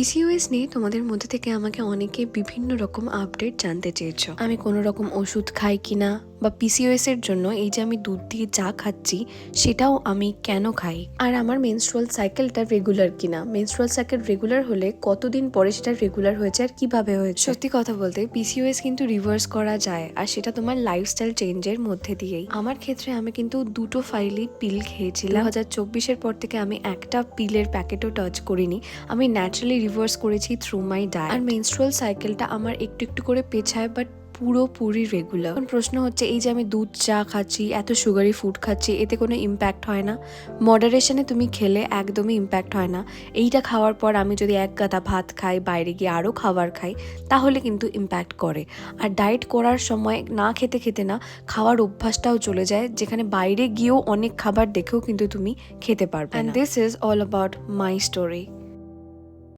PCOS নিয়ে তোমাদের মধ্যে থেকে আমাকে অনেকে বিভিন্ন রকম আপডেট জানতে চেয়েছ। আমি কোনো রকম ওষুধ খাই কিনা বা পিসিওএস এর জন্য এই যে আমি দুধ দিয়ে চা খাচ্ছি, সেটাও আমি কেন খাই? আর আমার মেনস্ট্রুয়াল সাইকেলটা রেগুলার কিনা? মেনস্ট্রুয়াল সাইকেল রেগুলার হলে কতদিন পরে সেটা রেগুলার হয়েছে আর কীভাবে হয়েছে? সত্যি কথা বলতে পিসিওএস কিন্তু রিভার্স করা যায় আর সেটা তোমার লাইফস্টাইল চেঞ্জের মধ্যে দিয়েই। আমার ক্ষেত্রে আমি কিন্তু দুটো ফাইলি পিল খেয়েছিলাম। হাজার চব্বিশের পর থেকে আমি একটা পিলের প্যাকেটও টাচ করিনি। আমি ন্যাচারালি রিভার্স করেছি থ্রু মাই ডায়েট আর মেনস্ট্রুয়াল সাইকেলটা আমার একটু একটু করে পেছায় বাট পুরোপুরি রেগুলার এখন প্রশ্ন হচ্ছে এই যে আমি দুধ চা খাচ্ছি এত সুগারি ফুড খাচ্ছি এতে কোনো ইম্প্যাক্ট হয় না? মডারেশনে তুমি খেলে একদমই ইম্প্যাক্ট হয় না। এইটা খাওয়ার পর আমি যদি এক গাদা ভাত খাই বাইরে গিয়ে আরও খাবার খাই তাহলে কিন্তু ইম্প্যাক্ট করে। আর ডায়েট করার সময় না খেতে খেতে না খাওয়ার অভ্যাসটাও চলে যায় যেখানে বাইরে গিয়েও অনেক খাবার দেখেও কিন্তু তুমি খেতে পারবে and this is all about my story